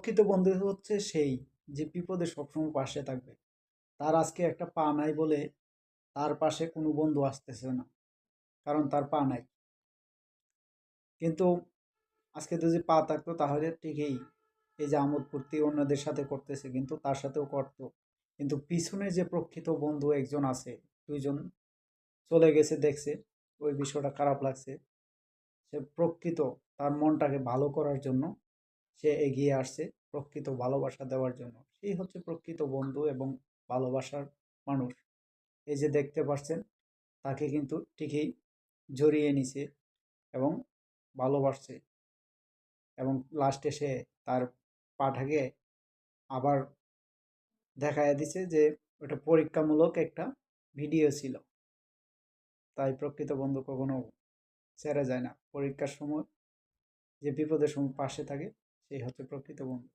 প্রকৃত বন্ধু হচ্ছে সেই যে বিপদে সবসময় পাশে থাকবে। তার আজকে একটা পা নাই বলে তার পাশে কোনো বন্ধু আসতেছে না, কারণ তার পা নাই। কিন্তু আজকে যদি পা থাকতো তাহলে ঠিকই এই যে আমোদ ফুর্তি অন্যদের সাথে করতেছে, কিন্তু তার সাথেও করতো। কিন্তু পিছনে যে প্রকৃত বন্ধু একজন আছে, দুইজন চলে গেছে দেখছে, ওই বিষয়টা খারাপ লাগছে। সে প্রকৃত তার মনটাকে ভালো করার জন্য সে এগিয়ে আসছে প্রকৃত ভালোবাসা দেওয়ার জন্য। সেই হচ্ছে প্রকৃত বন্ধু এবং ভালোবাসার মানুষ। এই যে দেখতে পাচ্ছেন, তাকে কিন্তু ঠিকই জড়িয়ে নিছে এবং ভালোবাসছে এবং লাস্টে সে তার পাঠাকে আবার দেখায় দিছে যে ওটা পরীক্ষামূলক একটা ভিডিও ছিল। তাই প্রকৃত বন্ধু কখনো ছেড়ে যায় না। পরীক্ষার সময় যে বিপদের সময় পাশে থাকে সেই হচ্ছে প্রকৃত বন্ধু।